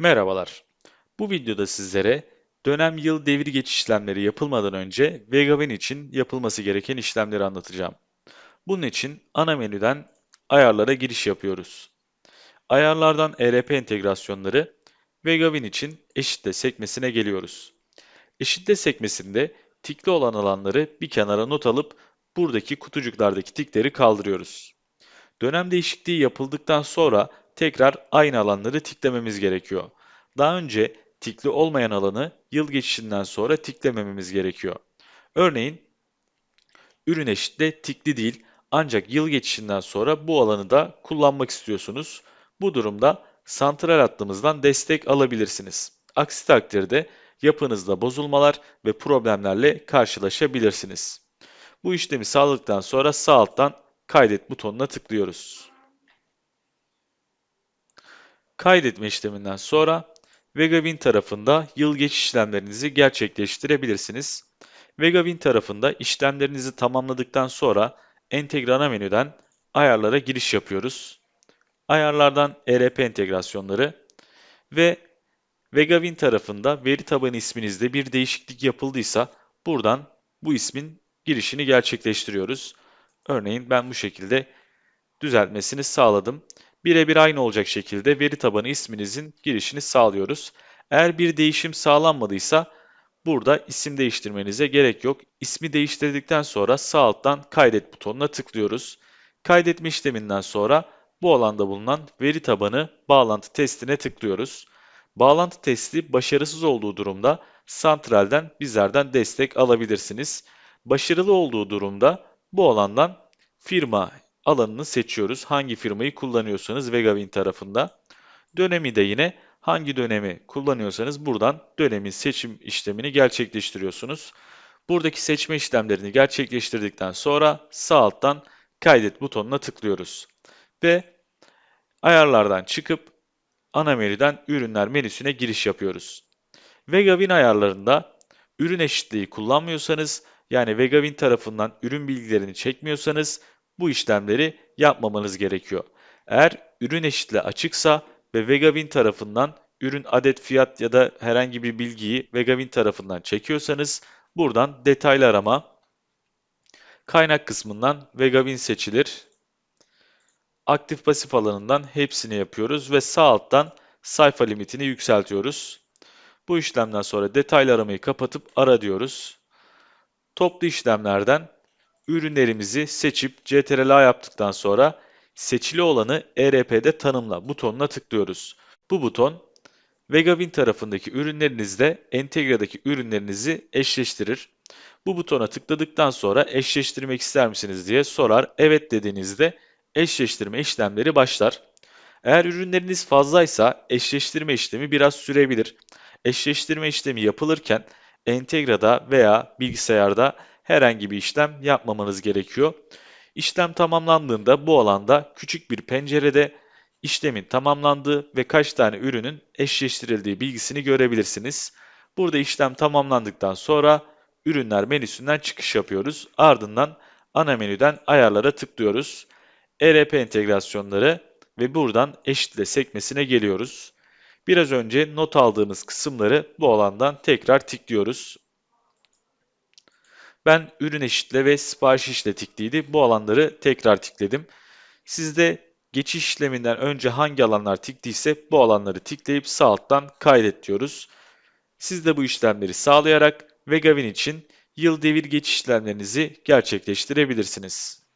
Merhabalar. Bu videoda sizlere dönem yıl devir geçiş işlemleri yapılmadan önce Vegavin için yapılması gereken işlemleri anlatacağım. Bunun için ana menüden ayarlara giriş yapıyoruz. Ayarlardan ERP entegrasyonları Vegavin için eşitle sekmesine geliyoruz. Eşitle sekmesinde tikli olan alanları bir kenara not alıp buradaki kutucuklardaki tikleri kaldırıyoruz. Dönem değişikliği yapıldıktan sonra tekrar aynı alanları tiklememiz gerekiyor. Daha önce tikli olmayan alanı yıl geçişinden sonra tiklemememiz gerekiyor. Örneğin ürün eşitle tikli değil ancak yıl geçişinden sonra bu alanı da kullanmak istiyorsunuz. Bu durumda santral hattımızdan destek alabilirsiniz. Aksi takdirde yapınızda bozulmalar ve problemlerle karşılaşabilirsiniz. Bu işlemi sağladıktan sonra sağ alttan kaydet butonuna tıklıyoruz. Kaydetme işleminden sonra Vegavin tarafında yıl geçiş işlemlerinizi gerçekleştirebilirsiniz. Vegavin tarafında işlemlerinizi tamamladıktan sonra Entegre ana menüden ayarlara giriş yapıyoruz. Ayarlardan ERP entegrasyonları ve Vegavin tarafında veri tabanı isminizde bir değişiklik yapıldıysa buradan bu ismin girişini gerçekleştiriyoruz. Örneğin ben bu şekilde düzeltmesini sağladım. Birebir aynı olacak şekilde veri tabanı isminizin girişini sağlıyoruz. Eğer bir değişim sağlanmadıysa burada isim değiştirmenize gerek yok. İsmi değiştirdikten sonra sağ alttan kaydet butonuna tıklıyoruz. Kaydetme işleminden sonra bu alanda bulunan veri tabanı bağlantı testine tıklıyoruz. Bağlantı testi başarısız olduğu durumda santralden bizlerden destek alabilirsiniz. Başarılı olduğu durumda bu alandan firma alanını seçiyoruz. Hangi firmayı kullanıyorsanız Vegavin tarafında. Dönemi de yine hangi dönemi kullanıyorsanız buradan dönemin seçim işlemini gerçekleştiriyorsunuz. Buradaki seçme işlemlerini gerçekleştirdikten sonra sağ alttan kaydet butonuna tıklıyoruz. Ve ayarlardan çıkıp ana menüden ürünler menüsüne giriş yapıyoruz. Vegavin ayarlarında ürün eşitliği kullanmıyorsanız yani Vegavin tarafından ürün bilgilerini çekmiyorsanız bu işlemleri yapmamanız gerekiyor. Eğer ürün eşitliği açıksa ve Vegavin tarafından ürün adet fiyat ya da herhangi bir bilgiyi Vegavin tarafından çekiyorsanız buradan detaylı arama kaynak kısmından Vegavin seçilir. Aktif pasif alanından hepsini yapıyoruz ve sağ alttan sayfa limitini yükseltiyoruz. Bu işlemden sonra detaylı aramayı kapatıp ara diyoruz. Toplu işlemlerden ürünlerimizi seçip CTRL-A yaptıktan sonra seçili olanı ERP'de tanımla butonuna tıklıyoruz. Bu buton Vegavin tarafındaki ürünlerinizle Entegra'daki ürünlerinizi eşleştirir. Bu butona tıkladıktan sonra eşleştirmek ister misiniz diye sorar. Evet dediğinizde eşleştirme işlemleri başlar. Eğer ürünleriniz fazlaysa eşleştirme işlemi biraz sürebilir. Eşleştirme işlemi yapılırken Entegra'da veya bilgisayarda herhangi bir işlem yapmamanız gerekiyor. İşlem tamamlandığında bu alanda küçük bir pencerede işlemin tamamlandığı ve kaç tane ürünün eşleştirildiği bilgisini görebilirsiniz. Burada işlem tamamlandıktan sonra ürünler menüsünden çıkış yapıyoruz. Ardından ana menüden ayarlara tıklıyoruz. ERP entegrasyonları ve buradan eşitle sekmesine geliyoruz. Biraz önce not aldığımız kısımları bu alandan tekrar tıklıyoruz. Ben ürün eşitle ve sipariş işle tikliydi. Bu alanları tekrar tikledim. Sizde geçiş işleminden önce hangi alanlar tikliyse bu alanları tikleyip sağ alttan kaydet diyoruz. Siz de bu işlemleri sağlayarak Vegavin için yıl devir geçiş işlemlerinizi gerçekleştirebilirsiniz.